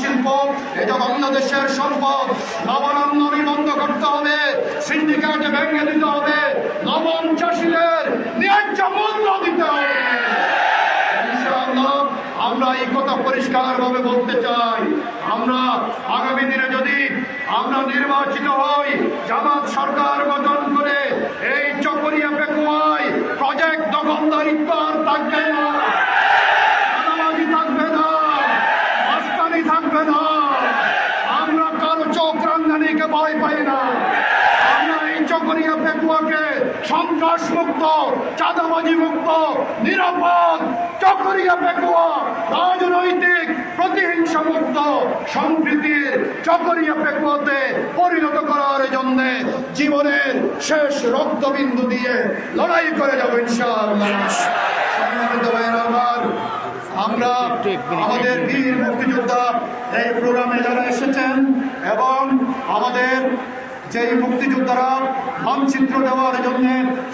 শিল্প, এটা বাংলাদেশের সম্পদ। লবণ আমদানি বন্ধ করতে হবে, সিন্ডিকেট ভেঙে দিতে হবে, লবণ চাষিদের ন্যায্য মূল্য দিতে হবে। আমরা এই কথা পরিষ্কার ভাবে বলতে চাই। আমরা আগামী দিনে যদি আমরা নির্বাচিত হই, জামাত সরকার গঠন করে এই চকরিয়া পেকুয়ায় প্রজেক্ট দখলদারিত্ব আর থাকবে না চাঁদাবাজি থাকবে না মাস্তানি থাকবে না আমরা কারও চোখ রাঙ্গানিকে ভয় পাই না। আমরা এই চকরিয়া পেকুয়াকে সন্ত্রাস মুক্ত চাঁদাবাজি মুক্ত নিরাপদ চকরিয়া পেকুয়া রাজনৈতিক প্রতিহিংসা মুক্ত সম্প্রীতির চকরিয়া পেকুয়াতে পরিণত করার জন্য জীবনের শেষ রক্তবিন্দু দিয়ে লড়াই করে যাব ইনশাআল্লাহ। সম্মানিত ভাইয়েরা আমার আমরা আমাদের বীর মুক্তিযোদ্ধা এই প্রোগ্রামে যারা এসেছেন এবং আমাদের যেই মুক্তিযোদ্ধারা মানচিত্র দেওয়ার জন্য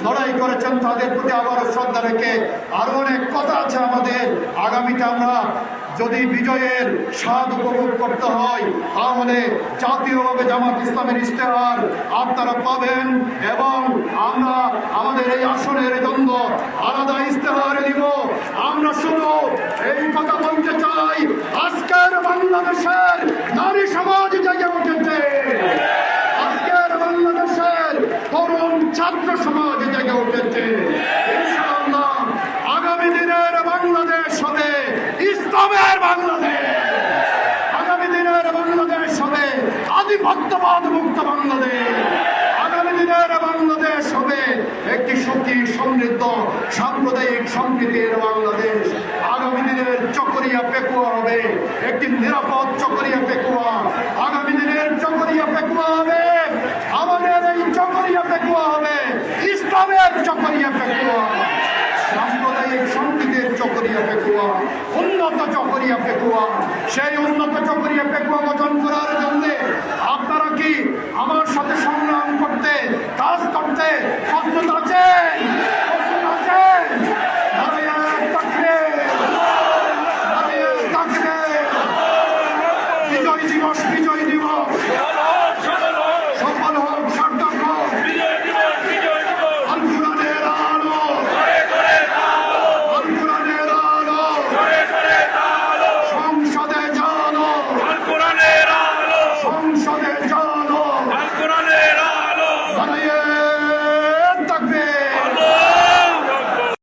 লড়াই করেছেন, তাদের প্রতি আবার শ্রদ্ধা রেখে আরও অনেক কথা আছে আমাদের। আগামীতে আমরা যদি বিজয়ের স্বাদ উপভোগ করতে হয়, তাহলে জাতীয়ভাবে জামাত ইসলামের ইশতেহার আপনারা পাবেন এবং আমরা আমাদের এই আসনের দ্বন্দ্ব আলাদা ইশতেহার দিব। এই কথা বলতে চাই, আজকের বাংলাদেশের নারী সমাজ জেগে উঠেছে। আজকের বাংলাদেশের তরুণ ছাত্র সমাজ জেগে উঠেছে। আগামী দিনের বাংলাদেশ হবে ইসলামের বাংলাদেশ। আগামী দিনের বাংলাদেশ হবে আধিপত্যবাদ মুক্ত বাংলাদেশ। আগামী দিনের বাংলাদেশ হবে একটি সুখী সমৃদ্ধ সাম্প্রদায়িক সম্প্রীতির বাংলাদেশ আগামী দিনের চকরিয়া পেকুয়া হবে একটি নিরাপদ চকরিয়া পেকুয়া। আগামী দিনের চকরিয়া পেকুয়া হবে। আমাদের এই চকরিয়া পেকুয়া হবে। ইসলামের চকরিয়া পেকুয়া। সাম্প্রদায়িক সম্প্রীতির চকরিয়া পেকুয়া। উন্নত চকরিয়া পেকুয়া। সেই উন্নত চকরিয়া পেকুয়া গঠন করার